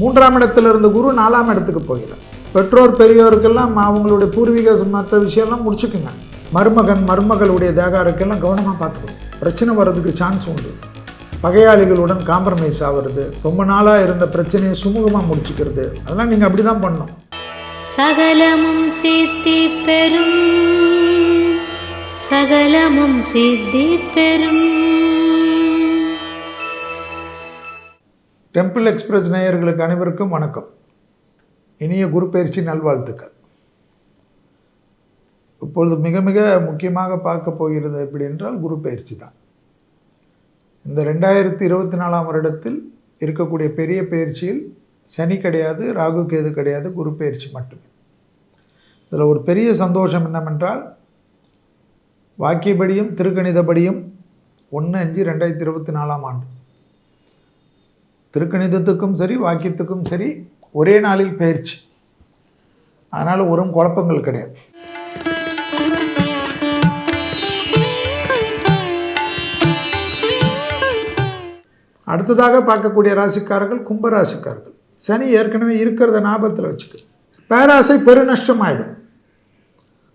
மூன்றாம் இடத்துல இருந்த குரு நாலாம் இடத்துக்கு போகிறார். பெற்றோர் பெரியோருக்கெல்லாம் அவங்களுடைய பூர்வீக மற்ற விஷயம்லாம் முடிச்சுக்குங்க. மருமகன் மருமகளுடைய தேகாருக்கெல்லாம் கவனமாக பார்த்துக்கணும். பிரச்சனை வர்றதுக்கு சான்ஸ் உண்டு. பகையாளிகளுடன் காம்ப்ரமைஸ் ஆகிறது ரொம்ப நாளாக இருந்த பிரச்சனையை சுமூகமாக முடிச்சுக்கிறது. அதெல்லாம் நீங்கள் அப்படி தான் பண்ணணும். சகலமும் சித்தி பெறும். சகலமும் சித்தி பெறும். டெம்பிள் எக்ஸ்பிரஸ் நேயர்களுக்கு அனைவருக்கும் வணக்கம். இனிய குரு பயிற்சி நல்வாழ்த்துக்கள். இப்பொழுது மிக மிக முக்கியமாக பார்க்க போகிறது எப்படி என்றால் குரு பயிற்சி தான். இந்த ரெண்டாயிரத்தி இருபத்தி நாலாம் வருடத்தில் இருக்கக்கூடிய பெரிய பயிற்சியில் சனி கிடையாது ராகு கேது கிடையாது குரு பயிற்சி மட்டுமே. இதில் ஒரு பெரிய சந்தோஷம் என்னவென்றால் வாக்கியபடியும் திருக்கணிதபடியும் ஒன்று அஞ்சு ரெண்டாயிரத்தி இருபத்தி நாலாம் ஆண்டு. திருக்கணிதத்துக்கும் சரி வாக்கியத்துக்கும் சரி ஒரே நாளில் பயிற்சி. அதனால் ஒரு குழப்பங்கள் கிடையாது. அடுத்ததாக பார்க்கக்கூடிய ராசிக்காரர்கள் கும்பராசிக்காரர்கள். சனி ஏற்கனவே இருக்கிறத ஞாபகத்தில் வச்சுக்க. பேராசை பெருநஷ்டம் ஆயிடும்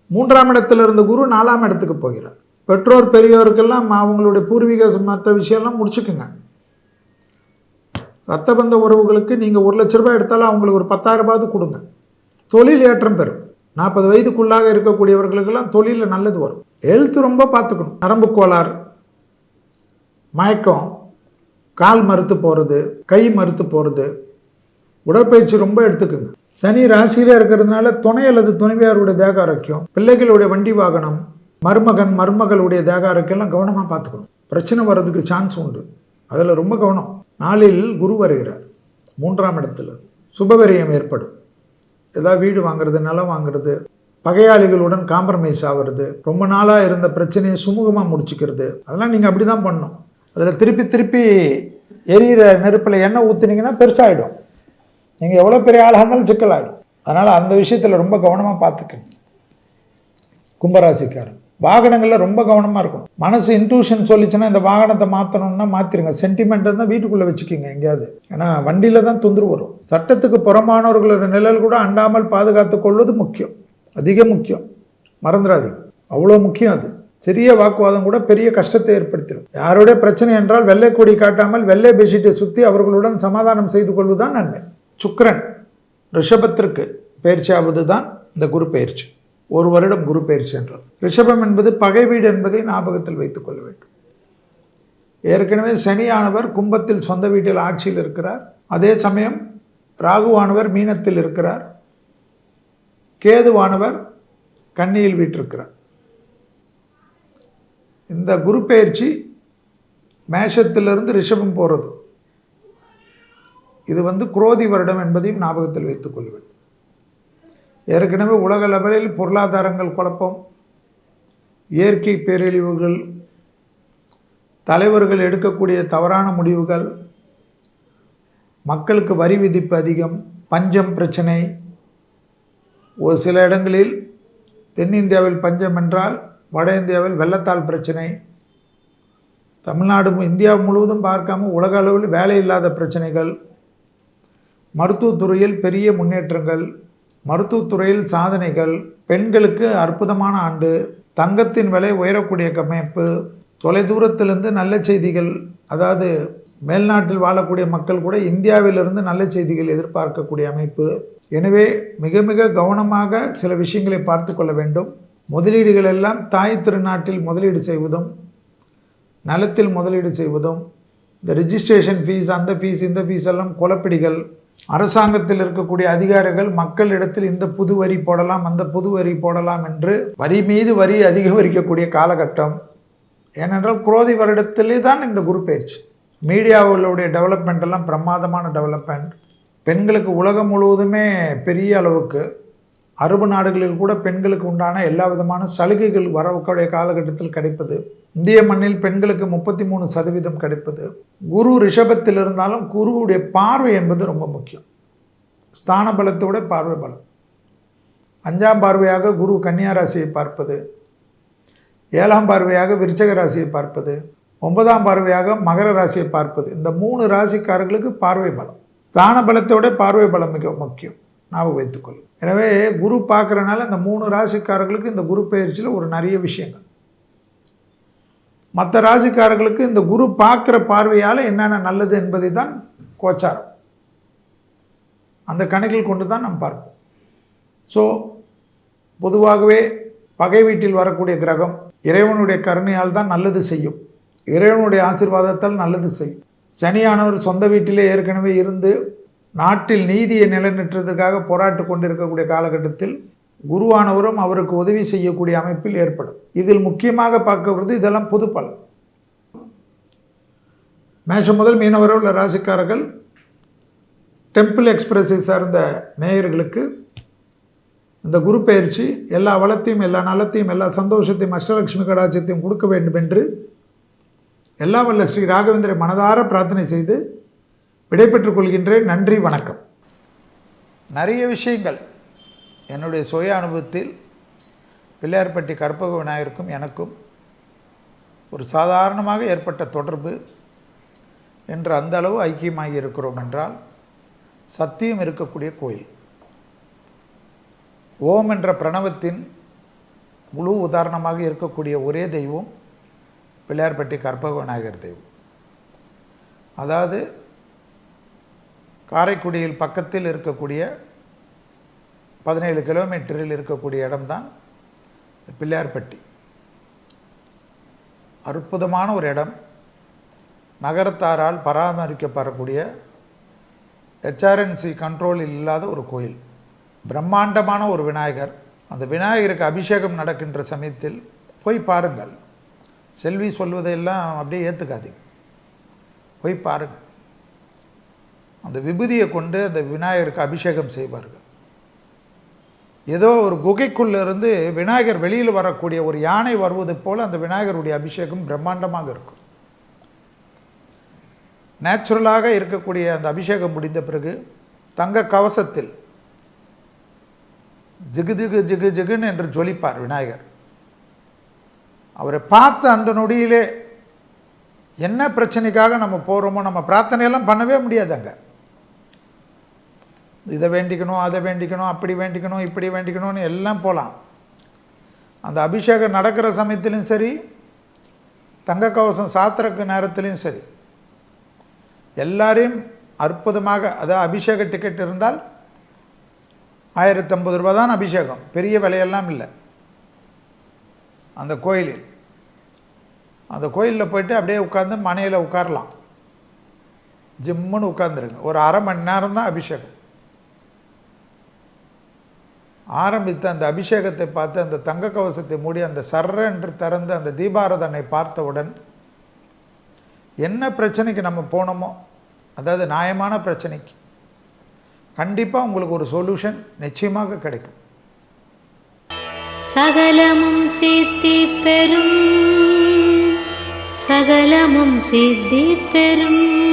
மூன்றாம் இடத்துல இருந்த குரு நாலாம் இடத்துக்கு போகிறார். பெற்றோர் பெரியோருக்கெல்லாம் அவங்களுடைய பூர்வீக மற்ற விஷயம்லாம் முடிச்சுக்குங்க. ரத்த பந்த உறவுகளுக்கு நீங்கள் ஒரு லட்ச ரூபாய் எடுத்தாலும் அவங்களுக்கு ஒரு பத்தாயிரரூபாவது கொடுங்க. தொழில் ஏற்றம் பெறும். நாற்பது வயதுக்குள்ளாக இருக்கக்கூடியவர்களுக்கெல்லாம் தொழிலில் நல்லது வரும். ஹெல்த் ரொம்ப பார்த்துக்கணும். நரம்பு கோளாறு மயக்கம் கால் மறுத்து போகிறது கை மறுத்து போகிறது உடற்பயிற்சி ரொம்ப எடுத்துக்குங்க. சனி ராசியில இருக்கிறதுனால துணை அல்லது துணைவியாருடைய தேக ஆரோக்கியம் பிள்ளைகளுடைய வண்டி வாகனம் மருமகன் மருமகளுடைய தேக ஆரோக்கியம்லாம் கவனமாக பார்த்துக்கணும். பிரச்சனை வர்றதுக்கு சான்ஸ் உண்டு. அதில் ரொம்ப கவனம். நாளில் குரு வருகிறார். மூன்றாம் இடத்துல சுபவரியம் ஏற்படும். ஏதாவது வீடு வாங்குறது நிலம் வாங்குறது பகையாளிகளுடன் காம்ப்ரமைஸ் ஆகிறது ரொம்ப நாளாக இருந்த பிரச்சனையை சுமூகமாக முடிச்சுக்கிறது அதெல்லாம் நீங்கள் அப்படி தான் பண்ணணும். அதில் திருப்பி திருப்பி எரியிற நெருப்பில் எண்ணெய் ஊற்றுனீங்கன்னா பெருசாகிடும் நீங்கள் எவ்வளோ பெரிய ஆளாக இருந்தாலும் சிக்கலாகிடும் அதனால் அந்த விஷயத்தில் ரொம்ப கவனமாக பார்த்துக்கணும். கும்பராசிக்காரன் வாகனங்களில் ரொம்ப கவனமாக இருக்கும் மனசு இன்ட்யூஷன் சொல்லிச்சுன்னா இந்த வாகனத்தை மாற்றணும்னா மாற்றிருங்க சென்டிமெண்ட் தான் வீட்டுக்குள்ளே வச்சுக்கிங்க எங்கேயாவது. ஏன்னா வண்டியில் தான் தொந்தரவு வரும். சட்டத்துக்கு புறமானவர்களோட நிழல் கூட அண்டாமல் பாதுகாத்து கொள்வது முக்கியம். அதிக முக்கியம். மறந்துடாதீங்க. அவ்வளோ முக்கியம் அது. சிறிய வாக்குவாதம் கூட பெரிய கஷ்டத்தை ஏற்படுத்திடும். யாருடைய பிரச்சனை என்றால் வெள்ளை கொடி காட்டாமல் வெள்ளை பெட்ஷீட்டை சுற்றி அவர்களுடன் சமாதானம் செய்து கொள்வதுதான் நன்மை. சுக்கரன் ரிஷபத்திற்கு பயிற்சியாவது தான் இந்த குரு பயிற்சி. ஒரு வருடம் குரு பயிற்சி என்றால் ரிஷபம் என்பது பகை வீடு என்பதை ஞாபகத்தில் வைத்துக் கொள்ள வேண்டும். ஏற்கனவே சனியானவர் கும்பத்தில் சொந்த வீட்டில் ஆட்சியில் இருக்கிறார். அதே சமயம் ராகுவானவர் மீனத்தில் இருக்கிறார். கேதுவானவர் கன்னியில் வீட்டிருக்கிறார். இந்த குரு பயிற்சி மேஷத்திலிருந்து ரிஷபம் போகிறது இது வந்து குரோதி வருடம் என்பதையும் ஞாபகத்தில் வைத்துக் ஏற்கனவே உலக லெவலில் பொருளாதாரங்கள் குழப்பம் இயற்கை பேரழிவுகள் தலைவர்கள் எடுக்கக்கூடிய தவறான முடிவுகள் மக்களுக்கு வரி விதிப்பு அதிகம் பஞ்சம் பிரச்சனை. ஒரு சில இடங்களில் தென்னிந்தியாவில் பஞ்சம் என்றால் வட இந்தியாவில் வெள்ளத்தால் பிரச்சனை. தமிழ்நாடு இந்தியா முழுவதும் பார்க்காம உலக அளவில் வேலை இல்லாத பிரச்சனைகள். மருத்துவத்துறையில் பெரிய முன்னேற்றங்கள். மருத்துவத்துறையில் சாதனைகள் பெண்களுக்கு அற்புதமான ஆண்டு தங்கத்தின் விலை உயரக்கூடிய கமைப்பு தொலைதூரத்திலிருந்து நல்ல செய்திகள் அதாவது மேல்நாட்டில் வாழக்கூடிய மக்கள் கூட இந்தியாவிலிருந்து நல்ல செய்திகள் எதிர்பார்க்கக்கூடிய அமைப்பு. எனவே மிக மிக கவனமாக சில விஷயங்களை பார்த்து கொள்ள வேண்டும். முதலீடுகள் எல்லாம் தாய் திருநாட்டில் முதலீடு செய்வதும் நலத்தில் முதலீடு செய்வதும் இந்த ரிஜிஸ்ட்ரேஷன் ஃபீஸ் அந்த ஃபீஸ் இந்த ஃபீஸ் எல்லாம் குழப்பிடிகள் அரசாங்கத்தில் இருக்கக்கூடிய அதிகாரிகள் மக்களிடத்தில் இந்த புது வரி போடலாம் அந்த புது வரி போடலாம் என்று வரி மீது வரி அதிகரிக்கக்கூடிய காலகட்டம். ஏனென்றால் குரோதி வருடத்திலே தான் இந்த குரு பயிற்சி. மீடியாவுடைய டெவலப்மெண்ட் எல்லாம் பிரமாதமான டெவலப்மெண்ட் பெண்களுக்கு உலகம் முழுவதுமே பெரிய அளவுக்கு அரபு நாடுகளில் கூட பெண்களுக்கு உண்டான எல்லா விதமான சலுகைகள் வரக்கூடிய காலகட்டத்தில் கிடைப்பது. இந்திய மண்ணில் பெண்களுக்கு முப்பத்தி மூணு சதவீதம் கிடைப்பது. குரு ரிஷபத்தில் இருந்தாலும் குருவுடைய பார்வை என்பது ரொம்ப முக்கியம். ஸ்தான பலத்தை விட பார்வை பலம். அஞ்சாம் பார்வையாக குரு கன்னியா ராசியை பார்ப்பது. ஏழாம் பார்வையாக விருச்சக ராசியை பார்ப்பது. ஒன்பதாம் பார்வையாக மகர ராசியை பார்ப்பது. இந்த மூணு ராசிக்காரர்களுக்கு பார்வை பலம். தான பலத்தோட பார்வை பலம் மிக முக்கியம். ஞாபகம் வைத்துக்கொள்ளும். எனவே குரு பார்க்குறனால இந்த மூணு ராசிக்காரர்களுக்கு இந்த குரு பயிற்சியில் ஒரு நிறைய விஷயங்கள். மற்ற ராசிக்காரர்களுக்கு இந்த குரு பார்க்குற பார்வையால் என்னென்ன நல்லது என்பதை தான் கோச்சாரம். அந்த கணக்கில் கொண்டு தான் நாம் பார்ப்போம். ஸோ பொதுவாகவே பகை வீட்டில் வரக்கூடிய கிரகம் இறைவனுடைய கருணையால் தான் நல்லது செய்யும். இறைவனுடைய ஆசீர்வாதத்தால் நல்லது செய்யும். சனியானவர் சொந்த வீட்டிலே ஏற்கனவே இருந்து நாட்டில் நீதியை நிலைநிற்றதுக்காக போராட்டு கொண்டிருக்கக்கூடிய காலகட்டத்தில் குருவானவரும் அவருக்கு உதவி செய்யக்கூடிய அமைப்பில் ஏற்படும். இதில் முக்கியமாக பார்க்கப்படுது இதெல்லாம் பொது பலன். மேஷம் முதல் மீனவரை உள்ள ராசிக்காரர்கள் டெம்பிள் எக்ஸ்பிரஸை சார்ந்த நேயர்களுக்கு இந்த குரு பயிற்சி எல்லா வளத்தையும் எல்லா நலத்தையும் எல்லா சந்தோஷத்தையும் அஷ்டலட்சுமி கடாட்சத்தையும் கொடுக்க வேண்டும் என்று எல்லா வல்ல ஸ்ரீ ராகவேந்திரை மனதார பிரார்த்தனை செய்து விடைபெற்றுக் கொள்கின்றேன். நன்றி வணக்கம். நிறைய விஷயங்கள் என்னுடைய சுய அனுபவத்தில் பிள்ளையார்பட்டி கற்பக விநாயகருக்கும் எனக்கும் ஒரு சாதாரணமாக ஏற்பட்ட தொடர்பு என்று அந்த அளவு ஐக்கியமாகி இருக்கிறோம் என்றால் சத்தியம் இருக்கக்கூடிய கோயில். ஓம் என்ற பிரணவத்தின் முழு உதாரணமாக இருக்கக்கூடிய ஒரே தெய்வம் பிள்ளையார்பட்டி கற்பக விநாயகர் தெய்வம். அதாவது காரைக்குடியில் பக்கத்தில் இருக்கக்கூடிய பதினேழு கிலோமீட்டரில் இருக்கக்கூடிய இடம்தான் பிள்ளையார்பட்டி. அற்புதமான ஒரு இடம். நகரத்தாரால் பராமரிக்கப்படக்கூடிய ஹெச்ஆர்என்சி கண்ட்ரோலில் இல்லாத ஒரு கோயில். பிரம்மாண்டமான ஒரு விநாயகர். அந்த விநாயகருக்கு அபிஷேகம் நடக்கின்ற சமயத்தில் போய் பாருங்கள். செல்வி சொல்வதையெல்லாம் அப்படியே ஏற்றுக்காதீங்க போய் பாருங்கள் அந்த விபூதியை கொண்டு அந்த விநாயகருக்கு அபிஷேகம் செய்வார்கள். ஏதோ ஒரு குகைக்குள்ளிருந்து விநாயகர் வெளியில் வரக்கூடிய ஒரு யானை வருவது போல் அந்த விநாயகருடைய அபிஷேகம் பிரம்மாண்டமாக இருக்கும். நேச்சுரலாக இருக்கக்கூடிய அந்த அபிஷேகம் முடிந்த பிறகு தங்க கவசத்தில் ஜிகு ஜிகு ஜிகு ஜிகுன்னு என்று ஜொலிப்பார் விநாயகர். அவரை பார்த்த அந்த நொடியிலே என்ன பிரச்சனைக்காக நம்ம போகிறோமோ நம்ம பிரார்த்தனையெல்லாம் பண்ணவே முடியாது அங்கே. இதை வேண்டிக்கணும் அதை வேண்டிக்கணும் அப்படி வேண்டிக்கணும் இப்படி வேண்டிக்கணும்னு எல்லாம் போகலாம் அந்த அபிஷேகம் நடக்கிற சமயத்திலும் சரி தங்க கவசம் சாத்திரக்கு நேரத்துலையும் சரி. எல்லாரையும் அற்புதமாக அதாவது அபிஷேக டிக்கெட் இருந்தால் ஆயிரத்தம்பது ரூபா தான் அபிஷேகம். பெரிய விலையெல்லாம் இல்லை. அந்த கோயிலில். அந்த கோயிலில் போயிட்டு அப்படியே உட்காந்து மனையில் உட்காரலாம். ஜிம்முன்னு உட்காந்துருங்க ஒரு அரை மணி நேரம் தான் அபிஷேகம். ஆரம்பித்த அந்த அபிஷேகத்தை பார்த்து அந்த தங்க கவசத்தை மூடி அந்த சர்ற என்று திறந்து அந்த தீபாரதனை பார்த்தவுடன் என்ன பிரச்சனைக்கு நம்ம போனோமோ அதாவது நியாயமான பிரச்சனைக்கு கண்டிப்பாக உங்களுக்கு ஒரு சொல்யூஷன் நிச்சயமாக கிடைக்கும். சகலமும் சித்தி பெறும் சகலமும் சித்தி பெறும்.